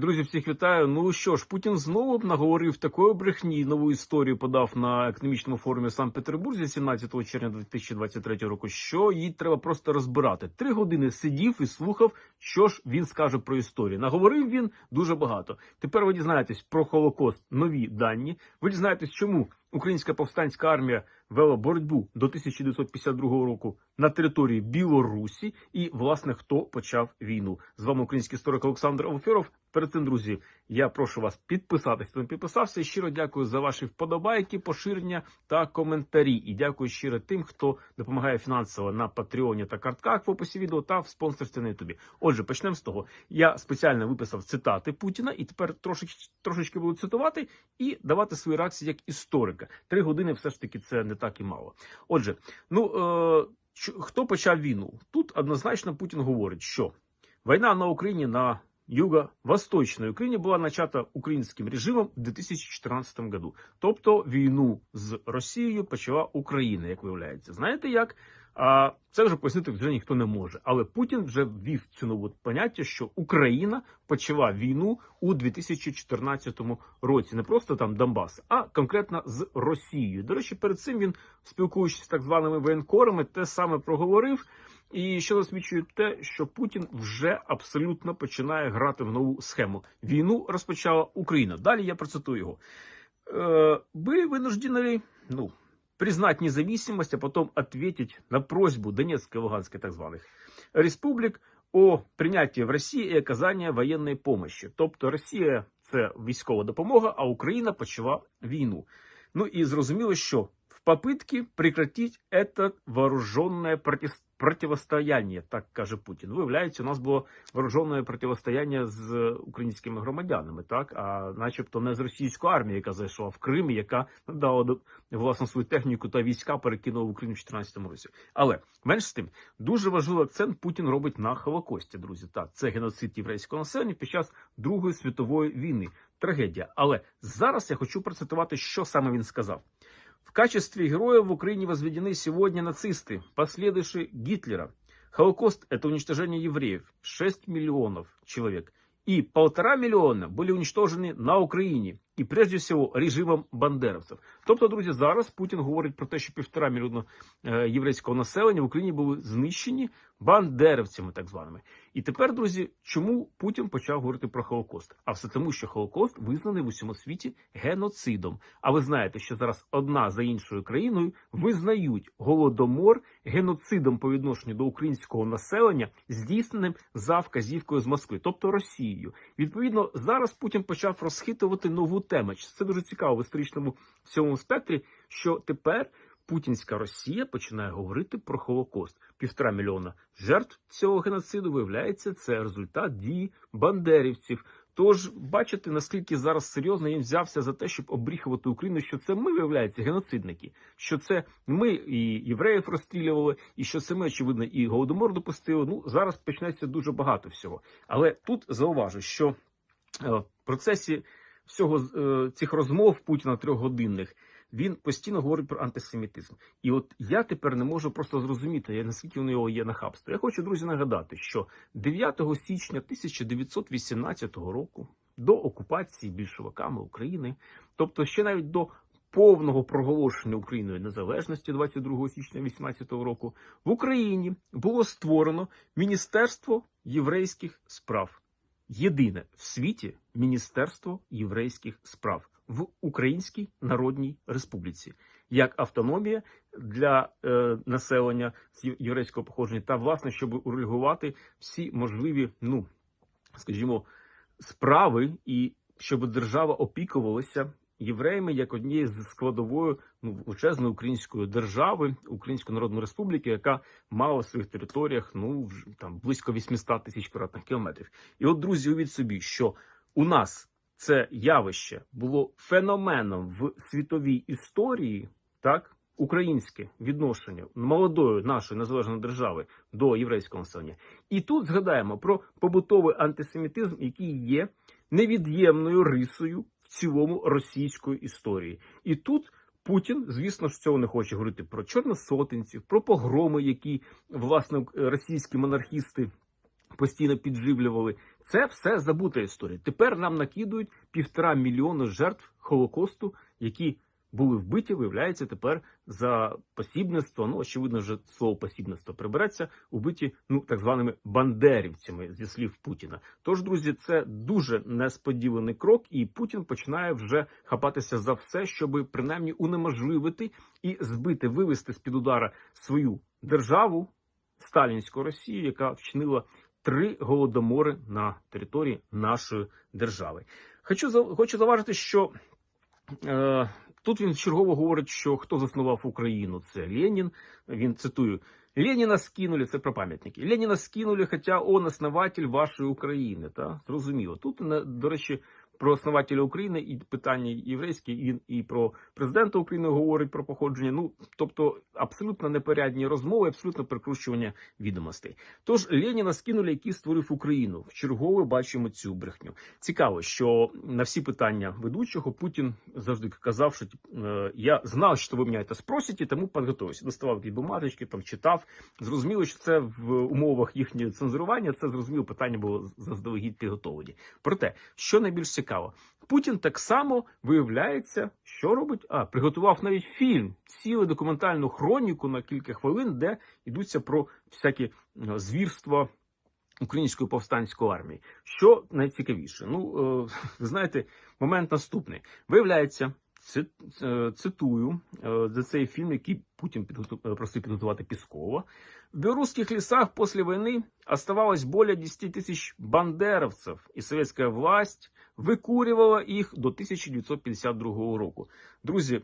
Друзі, всіх вітаю. Ну що ж, Путін знову б наговорив такої брехні. Нову історію подав на економічному форумі в Санкт-Петербурзі 17 червня 2023 року. Що їй треба просто розбирати. Три години сидів і слухав, що ж він скаже про історію. Наговорив він дуже багато. Тепер ви дізнаєтесь про Холокост нові дані. Ви дізнаєтесь, чому українська повстанська армія вела боротьбу до 1952 року на території Білорусі, і власне хто почав війну. З вами український історик Олександр Алферов. Перед цим, друзі, я прошу вас підписатись. Хто не підписався. Щиро дякую за ваші вподобайки, поширення та коментарі. І дякую щиро тим, хто допомагає фінансово на Патреоні та картках в описі відео та в спонсорстві на Ютубі. Отже, почнемо з того. Я спеціально виписав цитати Путіна, і тепер трошечки трошечки буду цитувати і давати свої реакції як історика. Три години все ж таки це не так і мало. Отже, ну е, хто почав війну? Тут однозначно Путін говорить, що війна на Україні на юго-восточной Україні була начата українським режимом в 2014 году. Тобто війну з Росією почала Україна, як виявляється. Знаєте як? А це вже пояснити вже ніхто не може. Але Путін вже ввів цю нову поняття, що Україна почала війну у 2014 році. Не просто там Донбас, а конкретно з Росією. До речі, перед цим він, спілкуючись з так званими воєнкорами, те саме проговорив. І що засвідчує те, що Путін вже абсолютно починає грати в нову схему. Війну розпочала Україна. Далі я процитую його. Э, были вынуждены, ну, признать независимость, а потом ответить на просьбу Донецкой и Луганской так званих республік о прийнятті в Росії і оказання воєнної помощі. Тобто Росія це військова допомога, а Україна почала війну. Ну і зрозуміло, що в попытке прекратить это вооруженное противостояние, так каже Путін. Виявляється, у нас було вооруженне противостояння з українськими громадянами, так а начебто не з російською армією, яка зайшла в Крим, яка надала власне свою техніку та війська перекинула в Україну в 2014 році. Але менш з тим, дуже важливий акцент Путін робить на Холокості, друзі. Так, це геноцид єврейського населення під час Другої світової війни. Трагедія. Але зараз я хочу процитувати, що саме він сказав. В качестве героев в Украине возведены сегодня нацисты, последующие Гитлера. Холокост – это уничтожение евреев, 6 миллионов человек. И полтора миллиона были уничтожені на Україні. І прежде всього режимом бандеровців. Тобто, друзі, зараз Путін говорить про те, що півтора мільйона е, єврейського населення в Україні були знищені бандеровцями, так званими. І тепер, друзі, чому Путін почав говорити про Холокост? А все тому, що Холокост визнаний в усьому світі геноцидом. А ви знаєте, що зараз одна за іншою країною визнають голодомор геноцидом по відношенню до українського населення, здійсненим за вказівкою з Москви, тобто Росією. Відповідно, зараз Путін почав розхитувати нову тему. Це дуже цікаво в історичному всьому спектрі, що тепер. Путінська Росія починає говорити про Холокост. Півтора мільйона жертв цього геноциду виявляється, це результат дії бандерівців. Тож бачите, наскільки зараз серйозно він взявся за те, щоб обріхувати Україну, що це ми виявляється геноцидники, що це ми і євреїв розстрілювали, і що це ми очевидно і голодомор допустили. Ну зараз почнеться дуже багато всього. Але тут зауважу, що е, в процесі всього е, цих розмов Путіна трьохгодинних він постійно говорить про антисемітизм. І от я тепер не можу просто зрозуміти, наскільки у нього є нахабство. Я хочу, друзі, нагадати, що 9 січня 1918 року до окупації більшовиками України, тобто ще навіть до повного проголошення Україною незалежності 22 січня 18 року, в Україні було створено Міністерство єврейських справ. Єдине в світі Міністерство єврейських справ в Українській Народній Республіці як автономія для е, населення єврейського походження, та власне, щоб урегулювати всі можливі, ну скажімо, справи, і щоб держава опікувалася євреями як однією з складовою ну, величезної української держави, Української Народної Республіки, яка мала в своїх територіях ну там близько 800 тисяч квадратних кілометрів. І от, друзі, уявіть собі, що у нас це явище було феноменом в світовій історії, так українське відношення молодої нашої незалежної держави до єврейського населення. І тут згадаємо про побутовий антисемітизм, який є невід'ємною рисою цілому російської історії. І тут Путін, звісно ж, цього не хоче говорити про чорносотенців, про погроми, які власне російські монархісти постійно підживлювали. Це все забута історія. Тепер нам накидують півтора мільйона жертв Холокосту, які були вбиті, виявляється, тепер за посібництво. Ну, очевидно, вже слово посібництво прибереться, убиті ну так званими бандерівцями зі слів Путіна. Тож, друзі, це дуже несподіваний крок, і Путін починає вже хапатися за все, щоб принаймні унеможливити і збити, вивести з під удара свою державу, сталінську Росію, яка вчинила три голодомори на території нашої держави. Хочу хочу заважити, що е, тут він чергово говорить, що хто заснував Україну, це Ленін. Він цитую. Леніна скинули, це про пам'ятники. Леніна скинули, хоча он основатель вашої України. Та? Зрозуміло. Тут, до речі, про основателя України і питання єврейське, і і про президента України говорить про походження. Ну, тобто, абсолютно непорядні розмови, абсолютно прикручування відомостей. Тож Леніна скинули, який створив Україну. Вчергове бачимо цю брехню. Цікаво, що на всі питання ведучого Путін завжди казав, що е, я знав, що ви мене це спросите, тому підготувався. Доставав якісь бумажечки, там читав. Зрозуміло, що це в умовах їхнього цензурування. Це зрозуміло, питання було заздалегідь підготовлені. Проте, що найбільш цікаво, Путін так само виявляється, що робить? А приготував навіть фільм, цілу документальну хроніку на кілька хвилин, де йдуться про всякі е, звірства української повстанської армії. Що найцікавіше? Ну, е, ви знаєте, момент наступний. Виявляється, е, цитую е, за цей фільм, який Путін е, просив підготувати Піскова. В белорусских лесах после войны оставалось более 10 тысяч бандеровцев, и советская власть викурювала їх до 1952 року. Друзі,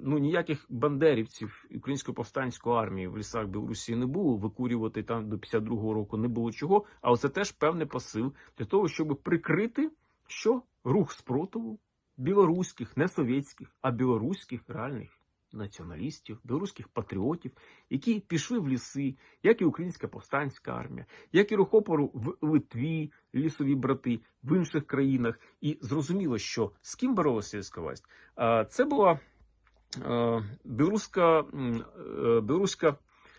ну ніяких бандерівців української повстанської армії в лісах Білорусі не було. Викурювати там до 52 року не було чого. А це теж певний посил для того, щоб прикрити що рух спротиву білоруських, не совєтських, а білоруських реальних націоналістів, білоруських патріотів, які пішли в ліси, як і українська повстанська армія, як і рух опору в Литві, лісові брати, в інших країнах. І зрозуміло, що з ким боролася власть? Це була е, е, білоруська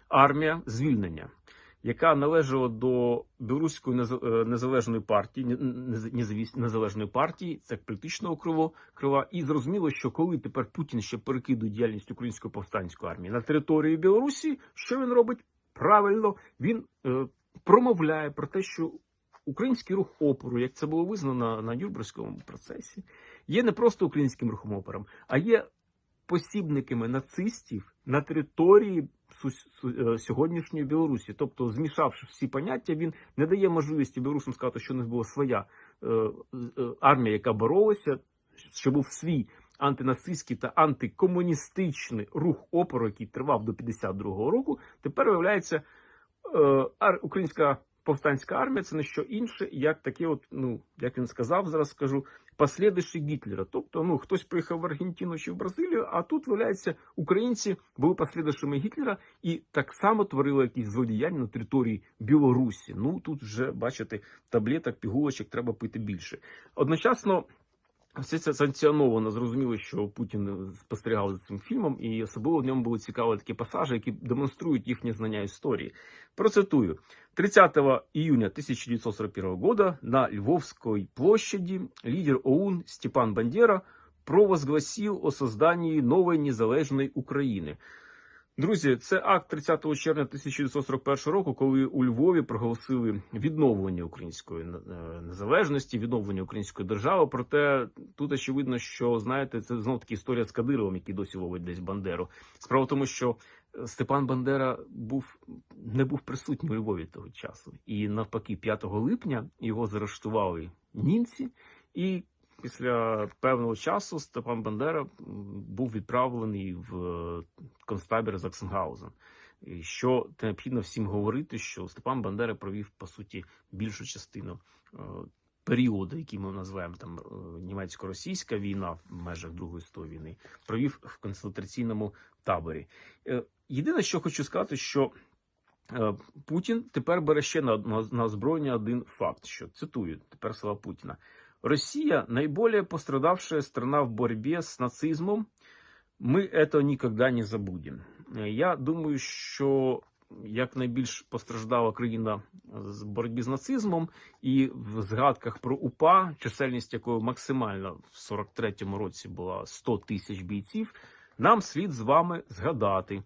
армія звільнення. Яка належала до білоруської е, незалежної партії, незалежної партії, це політичного крило, крила. І зрозуміло, що коли тепер Путін ще перекидує діяльність української повстанської армії на територію Білорусі, що він робить? Правильно, він е, промовляє про те, що український рух опору, як це було визнано на Нюрнберзькому процесі, є не просто українським рухом опором, а є посібниками нацистів на території е, сьогоднішньої Білорусі. Тобто, змішавши всі поняття, він не дає можливості білорусам сказати, що у них була своя е, е, армія, яка боролася, що був свій антинацистський та антикомуністичний рух опору, який тривав до 52-го року. Тепер виявляється, українська повстанська армія це не що інше, як таке, от, ну як він сказав, зараз скажу, послідуючі Гітлера. Тобто, ну хтось поїхав в Аргентину чи в Бразилію, а тут виявляється, українці були послідуючими Гітлера і так само творили якісь злодіяння на території Білорусі. Ну тут вже бачите, таблеток, пігулочок треба пити більше. Одночасно. Все це санкціоновано. Зрозуміло, що Путін спостерігав за цим фільмом, і особливо в ньому були цікаві такі пасажі, які демонструють їхнє знання історії. Процитую: 30 июня 1941 года на Львовской площади лидер ОУН Степан Бандера провозгласил о создании новой незалежної України. Друзі, це акт 30 червня 1941 року, коли у Львові проголосили відновлення української е, незалежності, відновлення української держави. Проте тут очевидно, що знаєте, це знов таки історія з Кадировим, який досі ловить десь Бандеру. Справа в тому, що е, Степан Бандера був не був присутній у Львові того часу, і навпаки, 5 липня його заарештували німці і. Після певного часу Степан Бандера був відправлений в е, концтабір Заксенгаузен. Що необхідно всім говорити, що Степан Бандера провів по суті більшу частину е, періоду, який ми називаємо там е, німецько-російська війна в межах Другої світової війни, провів в концентраційному таборі. Єдине, що хочу сказати, що Путін тепер бере ще на, на, на озброєння один факт, що цитую тепер слова Путіна. Россия наиболее пострадавшая страна в борьбе с нацизмом. Мы это никогда не забудем. Е, Я думаю, що як найбільш постраждала країна з боротьбі з нацизмом, і в згадках про УПА, чисельність якої максимальна в 43-му році була 100 тисяч бійців, нам слід з вами згадати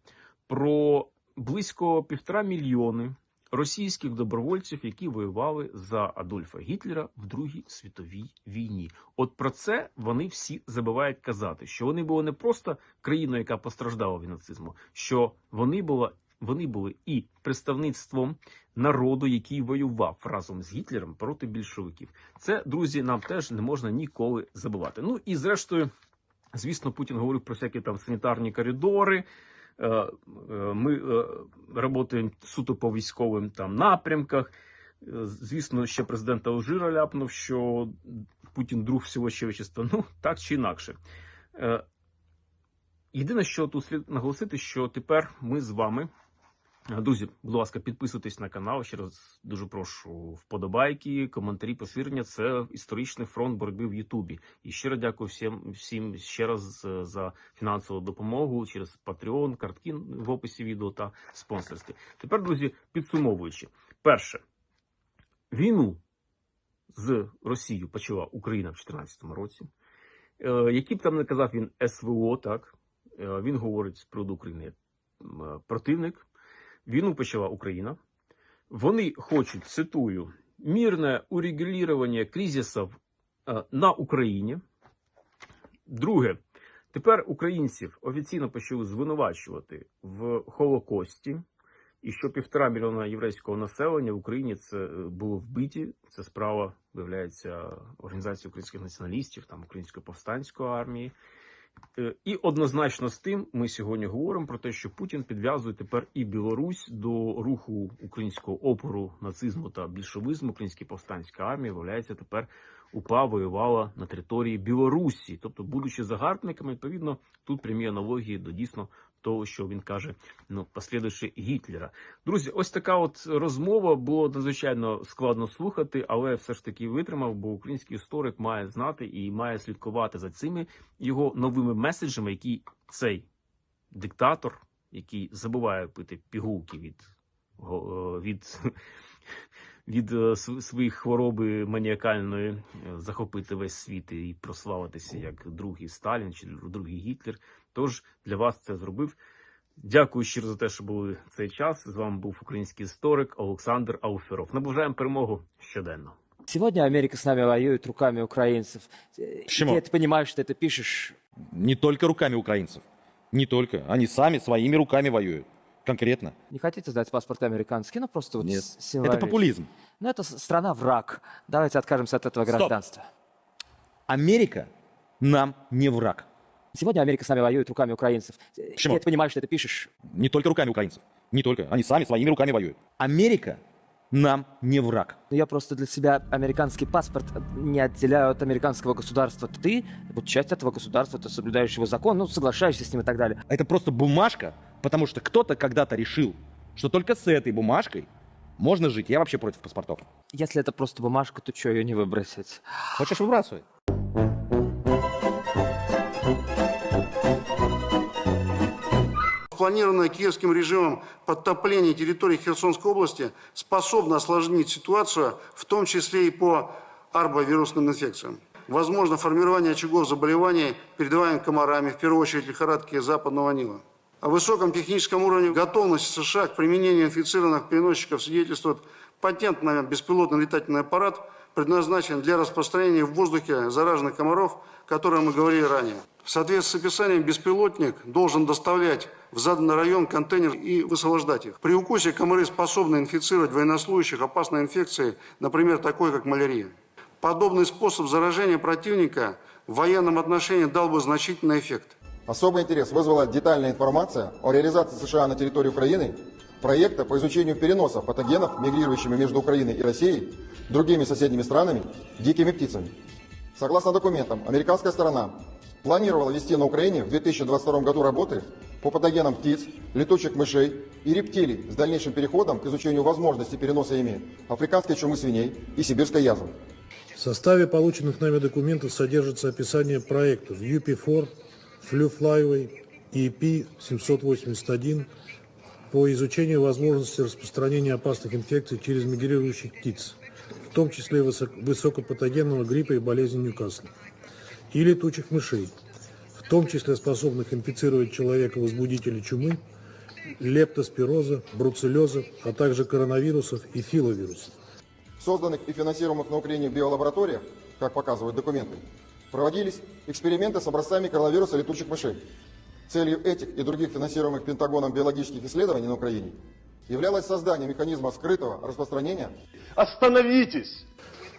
про близько півтора мільйони російських добровольців, які воювали за Адольфа Гітлера в Другій світовій війні. От про це вони всі забувають казати, що вони були не просто країною, яка постраждала від нацизму, що вони були, вони були і представництвом народу, який воював разом з Гітлером проти більшовиків. Це друзі, нам теж не можна ніколи забувати. Ну і зрештою, звісно, Путін говорив про всякі там санітарні коридори. Е, е, Ми е, працюємо суто по військовим там напрямках. Звісно, ще президент Алжира ляпнув, що Путін друг всього чоловічества. Ну так чи інакше. Єдине, що тут слід наголосити, що тепер ми з вами. Друзі, будь ласка, підписуйтесь на канал. Ще раз дуже прошу вподобайки, коментарі, поширення. Це історичний фронт боротьби в Ютубі. І щиро дякую всім всім ще раз е, за фінансову допомогу через Patreon, картки в описі відео та спонсорські. Тепер, друзі, підсумовуючи, перше, війну з Росією почала Україна в 2014 році. Е, Які б там не казав він СВО, так е, він говорить з приводу України противник. Війну почала Україна. Вони хочуть, цитую, мирне урегулювання кризисів е, на Україні. Друге, тепер українців офіційно почали звинувачувати в Холокості, і що півтора мільйона єврейського населення в Україні це е, було вбиті. Це справа виявляється організації українських націоналістів, там української повстанської армії. Е, І однозначно з тим ми сьогодні говоримо про те, що Путін підв'язує тепер і Білорусь до руху українського опору нацизму та більшовизму. Українська повстанська армія виявляється тепер УПА воювала на території Білорусі, тобто, будучи загарбниками, відповідно, тут прямі аналогії до дійсно того, що він каже, ну послідуючи Гітлера. Друзі, ось така от розмова було надзвичайно складно слухати, але все ж таки витримав, бо український історик має знати і має слідкувати за цими його новими меседжами, які цей диктатор, який забуває пити пігулки від, е, від, від е, св- своїх хвороби маніакальної, е, захопити весь світ і прославитися як другий Сталін чи другий Гітлер. Тож для вас це зробив. Дякую щиро за те, що були цей час. З вами був український історик Олександр Ауферов. Наближаємо перемогу щоденно. Сегодня Америка с нами воюет руками украинцев. Э, Почему? Ты это понимаешь, что ты пишешь. Не только руками украинцев. Не только. Они сами своими руками воюют. Конкретно. Не хотите сдать паспорт американский? Ну, просто вот Нет. Это популизм. Ну, это страна-враг. Давайте откажемся от этого Стоп. гражданства. Америка нам не враг. Сегодня Америка с нами воюет руками украинцев. Почему? Ты это понимаешь, что ты пишешь. Не только руками украинцев. Не только. Они сами своими руками воюют. Америка нам не враг. Я просто для себя американский паспорт не отделяю от американского государства. Ты вот часть этого государства, ты соблюдаешь его закон, ну, соглашаешься с ним и так далее. Это просто бумажка, потому что кто-то когда-то решил, что только с этой бумажкой можно жить. Я вообще против паспортов. Если это просто бумажка, то что, ее не выбросить? Хочешь выбрасывай? Спланированное киевским режимом подтопление территории Херсонской области способно осложнить ситуацию, в том числе и по арбовирусным инфекциям. Возможно формирование очагов заболеваний, передаваемых комарами, в первую очередь лихорадки западного Нила. О высоком техническом уровне готовности США к применению инфицированных переносчиков свидетельствует патент на беспилотный летательный аппарат, предназначен для распространения в воздухе зараженных комаров, о котором мы говорили ранее. В соответствии с описанием, беспилотник должен доставлять в заданный район контейнер и высвобождать их. При укусе комары способны инфицировать военнослужащих опасной инфекцией, например, такой, как малярия. Подобный способ заражения противника в военном отношении дал бы значительный эффект. Особый интерес вызвала детальная информация о реализации США на территории Украины проекта по изучению переноса патогенов, мигрирующими между Украиной и Россией, другими соседними странами, дикими птицами. Согласно документам, американская сторона планировала вести на Украине в 2022 году работы по патогенам птиц, летучих мышей и рептилий с дальнейшим переходом к изучению возможности переноса ими африканской чумы свиней и сибирской язвы. В составе полученных нами документов содержится описание проектов UP4, Flu Flyway и EP-781 по изучению возможности распространения опасных инфекций через мигрирующих птиц, в том числе высок- высокопатогенного гриппа и болезни Ньюкасла, и летучих мышей, в том числе способных инфицировать человека возбудители чумы, лептоспироза, бруцеллеза, а также коронавирусов и филовирусов. Созданных и финансируемых на Украине биолабораториях, как показывают документы, проводились эксперименты с образцами коронавируса летучих мышей. Целью этих и других финансируемых Пентагоном биологических исследований на Украине являлось создание механизма скрытого распространения Остановитесь!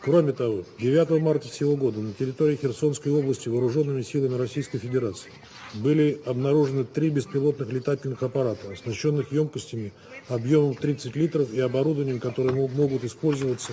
Кроме того, 9 марта сего года на территории Херсонской области вооруженными силами Российской Федерации были обнаружены три беспилотных летательных аппарата, оснащенных емкостями объемом 30 литров и оборудованием, которые мо- могут использоваться